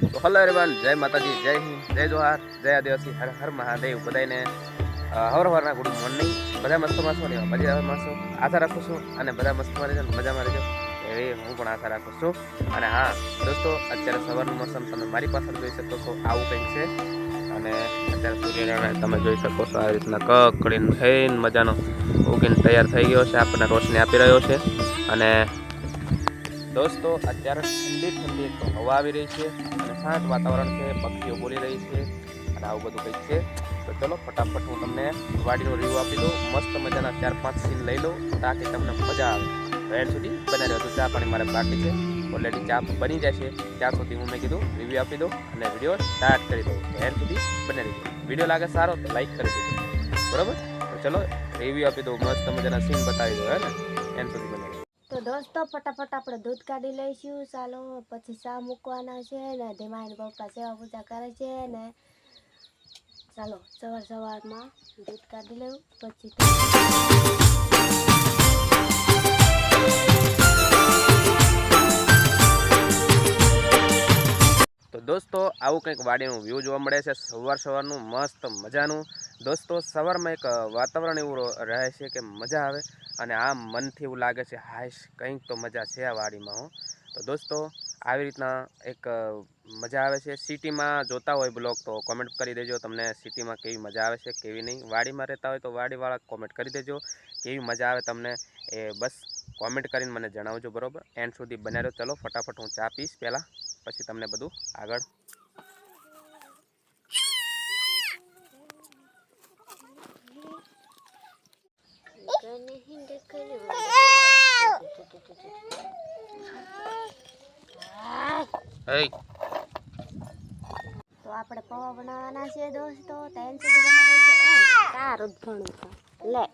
તો hello everyone જય માતાજી જય હિન્દ જય જોહાર જય આદિવાસી હર હર મહાદેવ બધાને અ, હવાર હવારના ગુડ મોર્નિંગ બધા મસ્ત માસો ને મજા માસો આશા રાખું છું અને બધા મસ્ત રહેજો ને મજામાં રહેજો. એવી હું પણ આશા રાખું છું. અને હા દોસ્તો અત્યારે સવારનું મોસમ તમે મારી પાછળ જોઈ શકો છો. આવું કંઈક છે. અને અત્યારે સૂર્યનારાયણ તમે જોઈ શકો છો આ રીતના કકડીને થઈને મજાનો ઉગીને તૈયાર થઈ ગયો છે. આપણને રોશની આપી રહ્યો છે. અને દોસ્તો અત્યારે ઠંડી ઠંડી હવા આવી રહી છે. શાંત વાતાવરણ છે, પક્ષીઓ બોલી રહી છે અને આવું બધું કંઈક છે. તો ચલો, ફટાફટ હું તમને વાડીનો રિવ્યુ આપી દઉં. મસ્ત મજાના ચાર પાંચ સીન લઈ લઉં તાકી તમને મજા આવે. તો એન્ડ સુધી બને રહ્યો ચા પાણી મારે બાકી છે. ઓલરેડી ચા બની જશે. ત્યાં સુધી હું મેં કીધું રિવ્યુ આપી દઉં અને વીડિયો સ્ટાર્ટ કરી દઉં. તો સુધી બને રહેજો. વીડિયો લાગે સારો તો લાઈક કરી દેજો. બરાબર? તો ચલો રિવ્યુ આપી દઉં, મસ્ત મજાના સીન બતાવી દઉં, હે ને? એન્ડ સુધી. દોસ્તો ફટાફટ આપણે દૂધ કાઢી લઈશું. ચાલો, પછી ચા મૂકવાના છે ને ધીમાઈને પપ્પા સેવા પૂજા કરે છે ને. ચાલો, સવાર સવારમાં દૂધ કાઢી લેવું પછી તો દોસ્તો, આવું કંઈક વાડીનું વ્યૂ જોવા મળે છે. સવાર સવારનું મસ્ત મજાનું. દોસ્તો, સવારમાં એક વાતાવરણ એવું રહે છે કે મજા આવે. અને આમ મનથી એવું લાગે છે હાશ કંઈક તો મજા છે આ વાડીમાં હો. તો દોસ્તો, આવી રીતના એક મજા આવે છે. સિટીમાં જોતા હોય બ્લોગ તો કોમેન્ટ કરી દેજો. તમને સિટીમાં કેવી મજા આવે છે, કેવી નહીં. વાડીમાં રહેતા હોય તો વાડીવાળા કોમેન્ટ કરી દેજો. કેવી મજા આવે તમને એ બસ કોમેન્ટ કરીને મને જણાવજો, બરાબર? એન્ડ સુધી બન્યા રહ્યો ચલો, ફટાફટ હું ચા પીશ પહેલાં, પછી તમને બધું આગળ હે તો આપણે પૌવા બનાવવાના છે દોસ્તો તેન સુધી બનાવી છે. તારું છે. લે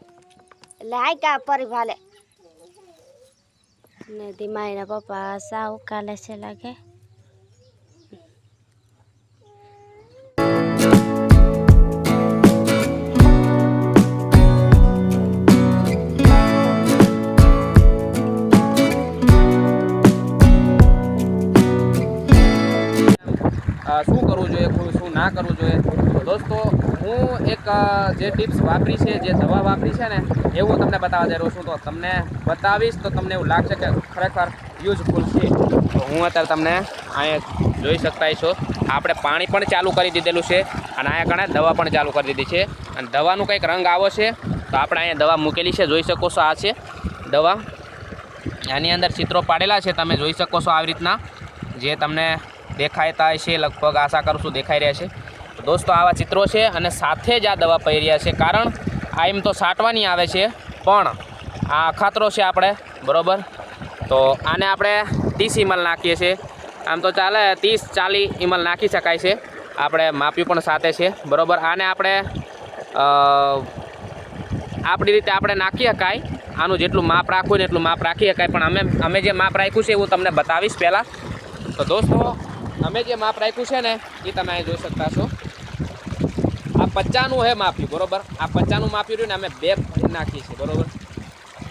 લે હાય કા પરી ભાલે. ને ધીમાઈના પપ્પા સાવ કાલે છે લાગે. એક જે ટિપ્સ વાપરી છે, જે દવા વાપરી છે ને, એવું હું તમને બતાવવા જઈ રહ્યો છું. તો તમને બતાવીશ તો તમને એવું લાગશે કે ખરેખર યુઝફુલ છે. તો હું અત્યારે તમને અહીંયા જોઈ શકતા છો આપણે પાણી પણ ચાલુ કરી દીધેલું છે અને અહીંયા ઘણા દવા પણ ચાલુ કરી દીધી છે. અને દવાનું કંઈક રંગ આવો છે, તો આપણે અહીંયા દવા મૂકેલી છે. જોઈ શકો છો આ છે દવા. આની અંદર ચિત્રો પાડેલા છે, તમે જોઈ શકો છો આવી રીતના. જે તમને દેખાતા છે લગભગ આશા કરું છું દેખાઈ રહ્યા છે. દોસ્તો, આવા ચિત્રો છે અને સાથે જ આ દવા પડી રહ્યા છે. કારણ, આ એમ તો સાટવાની આવે છે, પણ આ અખાતરો છે આપણે, બરોબર? તો આને આપણે ત્રીસ ઇમલ નાખીએ છીએ. આમ તો ચાલે, ત્રીસ, ચાલીસ ઇમલ નાખી શકાય છે. આપણે માપ્યું પણ સાથે છે, બરાબર? આને આપણે આપણી રીતે આપણે નાખી શકાય. આનું જેટલું માપ રાખવું ને એટલું માપ રાખી શકાય. પણ અમે અમે જે માપ રાખ્યું છે એવું તમને બતાવીશ પહેલાં. તો દોસ્તો, અમે જે માપ રાખ્યું છે ને, એ તમે અહીં જોઈ શકતા છો. આ પચાનું હે માપ્યું બરોબર? આ પચાનું માફી રહ્યું ને અમે બે ભરી નાખીએ છીએ, બરોબર?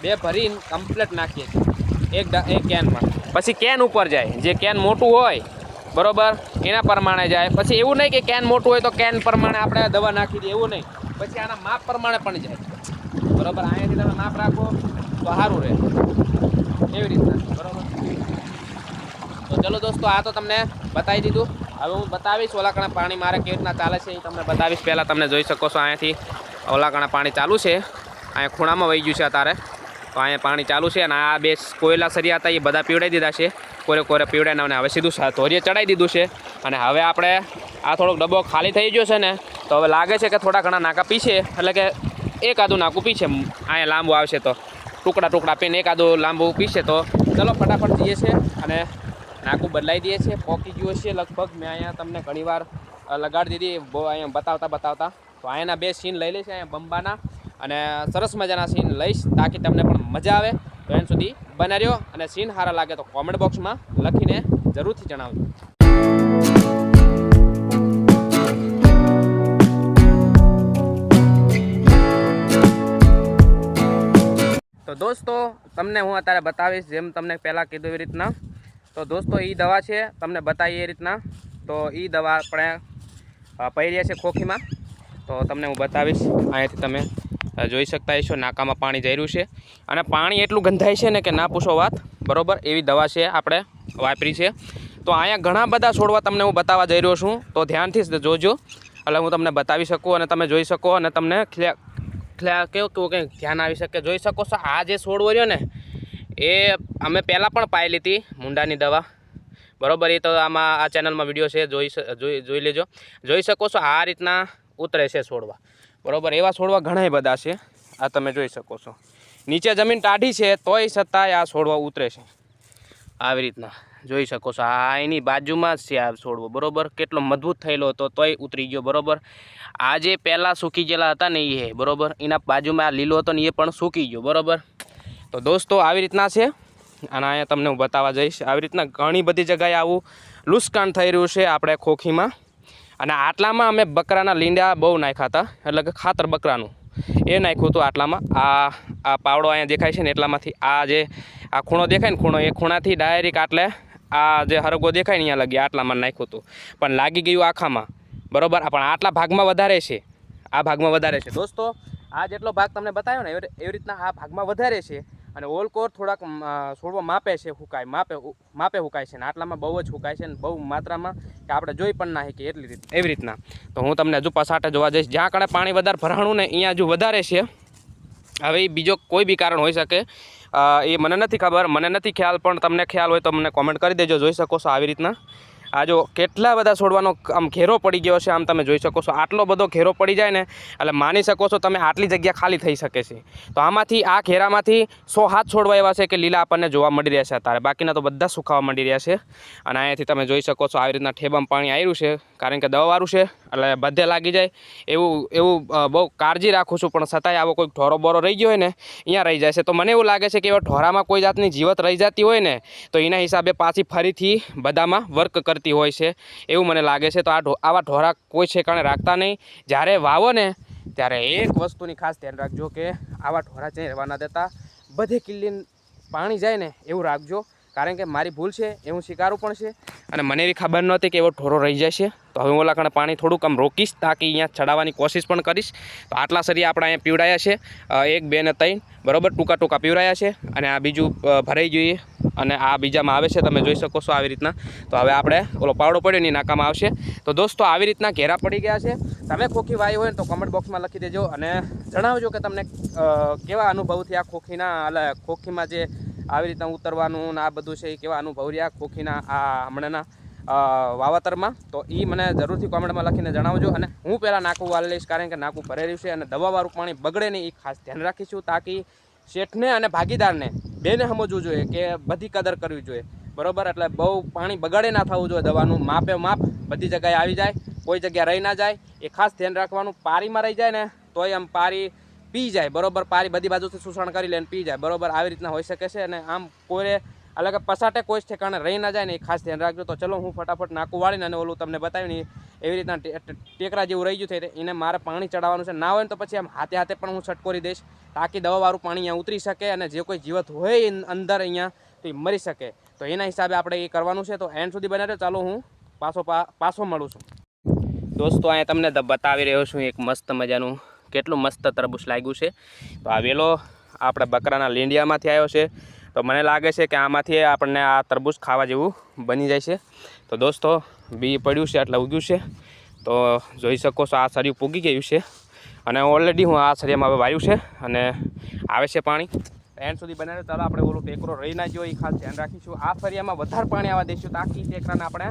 બે ભરીને કમ્પ્લેટ નાખીએ છીએ. એક એક કેનમાં પછી કેન ઉપર જાય. જે કેન મોટું હોય, બરોબર? એના પ્રમાણે જાય. પછી એવું નહીં કે કેન મોટું હોય તો કેન પ્રમાણે આપણે દવા નાખી દઈએ, એવું નહીં. પછી આના માપ પ્રમાણે પણ જાય. બરોબર? અહીંયાથી તમે માપ રાખો, તો સારું રહે. એવી રીતના, બરોબર? તો ચલો દોસ્તો, આ તો તમને બતાવી દીધું. હવે હું બતાવીશ ઓલાકણા પાણી મારે કેવી રીતના ચાલે છે એ તમને બતાવીશ. પહેલાં તમને જોઈ શકો છો અહીંયાથી ઓલાકણા પાણી ચાલુ છે. અહીંયા ખૂણામાં વહી ગયું છે અત્યારે. તો અહીંયા પાણી ચાલુ છે અને આ બે કોયલા સરિયા હતા એ બધા પીવડાવી દીધા છે. કોરે કોરે પીવડાવીને અને હવે સીધું ધોરીએ ચડાવી દીધું છે. અને હવે આપણે આ થોડોક ડબ્બો ખાલી થઈ ગયો છે ને, તો હવે લાગે છે કે થોડા ઘણા નાકા પીછે, એટલે કે એક આદું નાકું પીછે. અહીંયા લાંબુ આવશે તો. ટુકડા ટુકડા પીને એક આદું લાંબુ પીશે તો. ચલો ફટાફટ જઈએ છે અને નાકું બદલાઈ દઈએ છીએ પોકી ગયું છે લગભગ. મેં અહીંયા તમને ઘણીવાર લગાડી દીધી અહીંયા બતાવતા બતાવતા. તો અહીંયાના બે સીન લઈ લઈશ, અહીંયા બંબાના. અને સરસ મજાના સીન લઈશ, તાકી તમને પણ મજા આવે. તો એન સુધી બના રહ્યો. અને સીન સારા લાગે તો કોમેન્ટ બોક્સમાં લખીને જરૂરથી જણાવજો. દોસ્તો, તમને હું અત્યારે બતાવીશ, જેમ તમને પહેલાં કીધું એવી રીતના તો દોસ્તો એ દવા છે તમને બતાવીએ એ રીતના. તો એ દવા આપણે અ, પહેરીએ છીએ ખોખીમાં. તો તમને હું બતાવીશ અહીંયાથી તમે જોઈ શકતા હશો નાકામાં પાણી જઈ રહ્યું છે. અને પાણી એટલું ગંધાય છે ને કે ના પૂછો વાત. બરાબર? એવી દવા છે આપણે વાપરી છે. તો અહીંયા ઘણા બધા છોડવા તમને હું બતાવવા જઈ રહ્યો છું. તો ધ્યાનથી જ જોજો. એટલે હું તમને બતાવી શકું અને તમે જોઈ શકો અને તમને ખ્યા ખ્યા કેવું કેવું કંઈક ધ્યાન આવી શકે. જોઈ શકો છો આ જે છોડવો રહ્યો ને એ અમે પહેલાં પણ પાયેલી હતી મુંડાની દવા. બરાબર, એ તો આમાં આ ચેનલમાં વીડિયો છે, જોઈ જોઈ લેજો. જોઈ શકો છો, આ રીતના ઉતરે છે છોડવા. બરાબર, એવા છોડવા ઘણા બધા છે. આ તમે જોઈ શકો છો. નીચે જમીન ટાઢી છે, તોય છતાંય આ છોડવા ઉતરે છે. આવી રીતના. જોઈ શકો છો, આ એની બાજુમાં જ છે આ છોડવો. બરોબર, કેટલો મજબૂત થયેલો હતો, તોય ઉતરી ગયો. બરોબર, આ જે પહેલાં સૂકી ગયેલા હતા ને એ બરોબર, એના બાજુમાં આ લીલો હતો ને એ પણ સૂકી ગયો. બરોબર તો દોસ્તો, આવી રીતના છે. અને અહીંયા તમને હું બતાવવા જઈશ. આવી રીતના ઘણી બધી જગ્યાએ આવું લુસ્કાન થઈ રહ્યું છે આપણે ખોખીમાં. અને આટલામાં અમે બકરાના લીંડા બહુ નાખ્યા હતા. એટલે કે ખાતર બકરાનું. એ નાખ્યું હતું આટલામાં. આ આ પાવડો અહીંયા દેખાય છે ને એટલામાંથી. આ જે, આ ખૂણો દેખાય ને ખૂણો, એ ખૂણાથી ડાયરેક્ટ આટલે આ જે હરગો દેખાય ને અહીંયા લગી આટલામાં નાખ્યું હતું. પણ લાગી ગયું આખામાં. બરાબર? પણ આટલા ભાગમાં વધારે છે. આ ભાગમાં વધારે છે. દોસ્તો, આ જેટલો ભાગ તમને બતાવ્યો ને એવી રીતના આ ભાગમાં વધારે છે. અને ઓલકોર થોડાક અમ, છોડવા માપે છે હુકાય માપે માપે હુકાય છે ને આટલામાં બહુ જ હુકાય છે ને બહુ માત્રામાં કે આપણે જોઈ પણ ના શકીએ એટલી રીતે એવી રીતના. તો હું તમને હજુ પસાટે જોવા જઈશ. જ્યાં કણે પાણી વધારે ભરાણું ને અહીંયા હજુ વધારે છે. હવે બીજો કોઈ બી કારણ હોઈ શકે. એ મને નથી ખબર મને નથી ખ્યાલ પણ તમને ખ્યાલ હોય તો મને કોમેન્ટ કરી દેજો જોઈ શકો છો આવી રીતના. આ જો કેટલા બધા છોડવાનો આમ ઘેરો પડી ગયો છે, આમ તમે જોઈ શકો છો. આટલો બધો ઘેરો પડી જાય ને, એટલે માની શકો છો તમે આટલી જગ્યા ખાલી થઈ શકે છે. તો આમાંથી, આ ઘેરામાંથી સો હાથ છોડવા એવા છે કે લીલા આપણને જોવા મળી રહ્યા છે અત્યારે. બાકીના તો બધા સુકાવા મળી રહ્યા છે. અને અહીંયાથી તમે જોઈ શકો છો, આવી રીતના ઠેબામાં પાણી આવ્યું છે, કારણ કે દવાવાળું છે, એટલે બધે લાગી જાય. એવું એવું બહુ કાળજી રાખું છું, પણ છતાંય આવો કોઈ ઢોરો બોરો રહી ગયો હોય ને, અહીંયા રહી જાય છે. તો મને એવું લાગે છે કે એવા ઢોરામાં કોઈ જાતની જીવત રહી જતી હોય ને, તો એના હિસાબે પાછી ફરીથી બધામાં વર્ક કરતી હોય છે, એવું મને લાગે છે. તો આ આવા ઢોરા કોઈ છે કારણે રાખતા નહીં. જ્યારે વાવો ને, ત્યારે એક વસ્તુની ખાસ ધ્યાન રાખજો કે આવા ઢોરા છે રહેવા ના દેતા. બધે કિલ્લી પાણી જાય ને, એવું રાખજો. કારણ કે મારી ભૂલ છે, એ હું સ્વીકારું પણ છે અને મને એવી ખબર નહોતી કે એવો ઢોરો રહી જશે. તો હવે ઓલા કારણે પાણી થોડુંક આમ રોકીશ તાકી અહીંયા ચડાવવાની કોશિશ પણ કરીશ. તો આટલા સરિયા આપણે અહીંયા પીવડાયા છે એક, બે ને ત્રણ. બરોબર? ટૂંકા ટૂંકા પીવડાયા છે અને આ બીજું ભરાઈ જોઈએ અને આ બીજામાં આવે છે, તમે જોઈ શકો છો આવી રીતના. તો હવે આપણે ઓલો પાવડો પડ્યો ને નાકામાં આવશે. તો દોસ્તો, આવી રીતના ઘેરા પડી ગયા છે. તમે ખોખી વાઈ હોય તો કમેન્ટ બોક્સમાં લખી દેજો અને જણાવજો કે તમને કેવા અનુભવથી આ ખોખીના ખોખીમાં જે આવી રીતના ઉતરવાનું ને આ બધું છે એ કેવા અનુભવ રહ્યા ખોખીના આ હમણાંના વાવતરમાં. તો એ મને જરૂરથી કોમેન્ટમાં લખીને જણાવજો અને હું પહેલાં નાકું વાળી લઈશ કારણ કે નાકું ભરેલું છે અને દવાવાળું પાણી બગડે નહીં એ ખાસ ધ્યાન રાખીશું તાકી શેઠને અને ભાગીદારને બેને સમજવું જોઈએ કે બધી કદર કરવી જોઈએ. બરોબર? એટલે બહુ પાણી બગાડે ના થવું જોઈએ દવાનું, માપે માપ બધી જગ્યાએ આવી જાય, કોઈ જગ્યા રહી ના જાય. એ ખાસ ધ્યાન રાખવાનું, પારીમાં રહી જાય ને તોય આમ પારી પી જાય, બરોબર, પારી બધી બાજુથી શોષણ કરી લે અને પી જાય, બરોબર, આવી રીતના હોઈ શકે છે અને આમ કોઈ અલગ પસાટે કોઈ જ ઠેકાણે રહી ના જાય ને એ ખાસ ધ્યાન રાખજો. તો ચલો, હું ફટાફટ નાકું વાળીને અને ઓલું તમને બતાવ્યું ને એવી રીતના ટેકરા જેવું રહી ગયું છે એને મારે પાણી ચડાવવાનું છે. ના હોય ને તો પછી આમ હાથે હાથે પણ હું છટકોરી દઈશ. તાકી દવાવાળું પાણી અહીંયા ઉતરી શકે અને જે કોઈ જીવત હોય અંદર અહીંયા તો એ મરી શકે. તો એના હિસાબે આપણે એ કરવાનું છે. તો એન્ડ સુધી બનાવ્યો ચાલો, હું પાછો પાછો મળું છું. દોસ્તો, અહીંયા તમને બતાવી રહ્યો છું એક મસ્ત મજાનું કેટલું મસ્ત તરબૂચ લાગ્યું છે. તો આ વેલો આપણા બકરાના લીંડિયામાંથી આવ્યો છે. તો મને લાગે છે કે આમાંથી આપણને આ તરબૂચ ખાવા જેવું બની જાય છે. તો દોસ્તો, બી પડ્યું છે એટલે ઉગ્યું છે. તો જોઈ શકો છો આ સરિયું પૂગી ગયું છે. અને ઓલરેડી હું આ સરિયામાં હવે વાયું છે અને આવે છે પાણી. એન્ડ સુધી બનાવ્યો. ચાલો આપણે ઓલો ટેકરો રહી ના જોઈએ એ ખાસ ધ્યાન રાખીશું. આ ફરિયામાં વધારે પાણી આવવા દઈશું તાકી ટેકરાને આપણે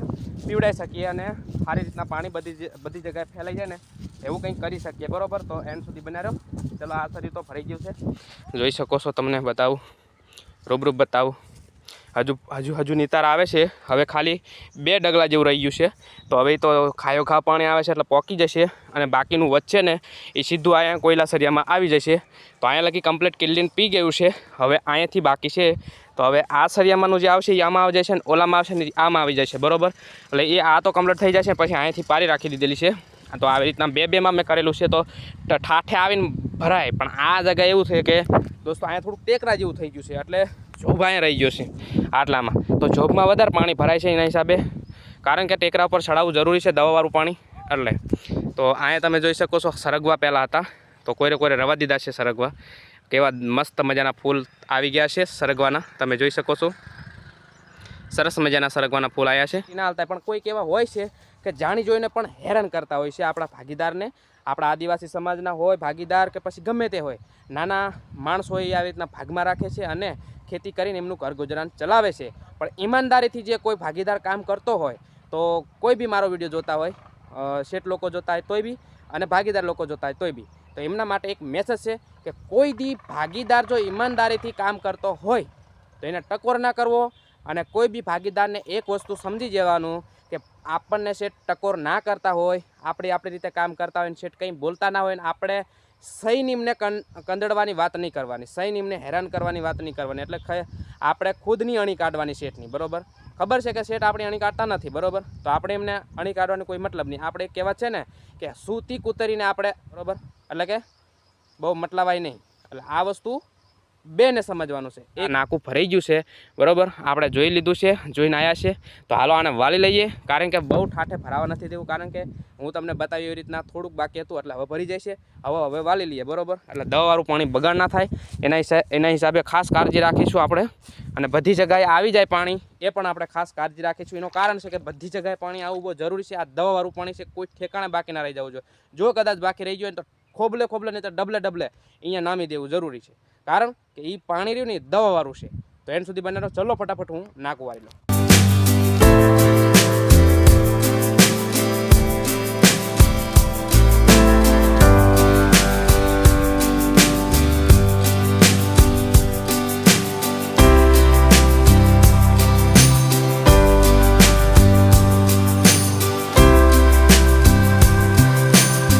પીવડાવી શકીએ અને સારી રીતના પાણી બધી બધી જગ્યાએ ફેલાઈ જાય ને. એવું કંઈક કરી શકીએ, બરોબર? તો એન્ડ સુધી બનાવ્યો ચલો, આ સરી તો ફરી ગયું છે. જોઈ શકો છો, તમને બતાવું. રૂબરૂપ બતાવું. હજુ હજુ હજુ નિતાર આવે છે. હવે ખાલી બે ડગલા જેવું રહી ગયું છે. તો હવે તો ખાયો ખા પાણી આવે છે, એટલે પોકી જશે. અને બાકીનું વચ્ચે ને એ સીધું અહીંયા કોયલા સરિયામાં આવી જશે. તો અહીંયા લગી કમ્પ્લીટ કિલ્લીન પી ગયું છે. હવે અહીંયાથી બાકી છે. તો હવે આ સરિયામાંનું જે આવશે, એ આમાં આવી જશે ને ઓલામાં આવશે ને આમાં આવી જશે. બરોબર? એટલે એ આ તો કમ્પ્લીટ થઈ જશે પછી અહીંયાથી પારી રાખી દીધેલી છે. તો આવી રીતના બે બેમાં મેં કરેલું છે તો ઠાઠે આવીને ભરાય. પણ આ જગ્યા એવું છે કે દોસ્તો અહીંયા થોડુંક ટેકરા જેવું થઈ ગયું છે એટલે જોબ અહીંયા રહી ગયો છે આટલામાં. તો જોબમાં વધારે પાણી ભરાય છે એના હિસાબે. કારણ કે ટેકરા ઉપર ચડાવવું જરૂરી છે દવાવાળું પાણી. એટલે તો અહીંયા તમે જોઈ શકો છો સરગવા પહેલાં હતા. તો કોઈને કોઈને રવા દીધા છે સરગવા. કેવા મસ્ત મજાના ફૂલ આવી ગયા છે સરગવાના. તમે જોઈ શકો છો. સરસ મજાના સરગવાના ફૂલ આવ્યા છે. એના હાલતા પણ કોઈક એવા હોય છે કે જાણી જોઈને પણ હેરાન કરતા હોય છે આપણા ભાગીદારને. આપણા આદિવાસી સમાજના હોય, ભાગીદાર કે પછી ગમે તે હોય, નાના માણસ હોય એ આવી રીતના ભાગમાં રાખે છે અને ખેતી કરીને એમનું ઘર ગુજરાન ચલાવે છે. પણ ઈમાનદારીથી જે કોઈ ભાગીદાર કામ કરતો હોય, તો કોઈ બી મારો વીડિયો જોતા હોય શેઠ લોકો જોતા હોય તોય બી અને ભાગીદાર લોકો જોતા હોય તોય બી. તો એમના માટે એક મેસેજ છે કે કોઈ દી ભાગીદાર જો ઈમાનદારીથી કામ કરતો હોય, તો એને ટકોર ના કરવો અને કોઈ બી ભાગીદારને એક વસ્તુ સમજી જવાનું કે આપણને શેઠ ટકોર ના કરતા હોય, આપણે આપણી રીતે કામ કરતા હોય ને શેઠ કંઈ બોલતા ના હોય ને આપણે સહી નિમને કંદડવાની વાત નહીં કરવાની સહી નિમને હેરાન કરવાની વાત નહીં કરવાની, એટલે આપણે ખુદની અણી કાઢવાની શેઠની, બરોબર? ખબર છે કે શેઠ આપણી અણી કાઢતા નથી, બરાબર? તો આપણે એમને અણી કાઢવાની કોઈ મતલબ નહીં. આપણે કહેવત છે ને કે સૂતી કૂતરીને આપણે, બરોબર? એટલે કે બહુ મતલબાય નહીં. એટલે આ વસ્તુ બેને સમજવાનું છે. એ નાકું ફરી ગયું છે, બરાબર? આપણે જોઈ લીધું છે, જોઈને આવ્યા છે. તો હાલો આને વાળી લઈએ, કારણ કે બહુ ઠાઠે ભરાવા નથી દેવું, કારણ કે હું તમને બતાવી એવી રીતના થોડુંક બાકી હતું, એટલે હવે ભરી જાય છે હવે હવે વાળી લઈએ, બરોબર? એટલે દવાવાળું પાણી બગાડ ના થાય. એના એના હિસાબે ખાસ કાળજી રાખીશું આપણે. અને બધી જગ્યાએ આવી જાય પાણી, એ પણ આપણે ખાસ કાળજી રાખીશું. એનું કારણ છે કે બધી જગ્યાએ પાણી આવવું બહુ જરૂરી છે. આ દવાવાળું પાણી છે, કોઈ ઠેકાણે બાકી ના રહી જવું જોઈએ. જો કદાચ બાકી રહી ગયું હોય તો ખોબલે ખોબલે, નહીં તો ડબલે ડબલે અહીંયા નામી દેવું જરૂરી છે. કારણ કે એ પાણી રહ્યું ને દવાવાળું છે. તો એન સુધી બનાવો ચલો ફટાફટ હું નાકું વાળી લઉં.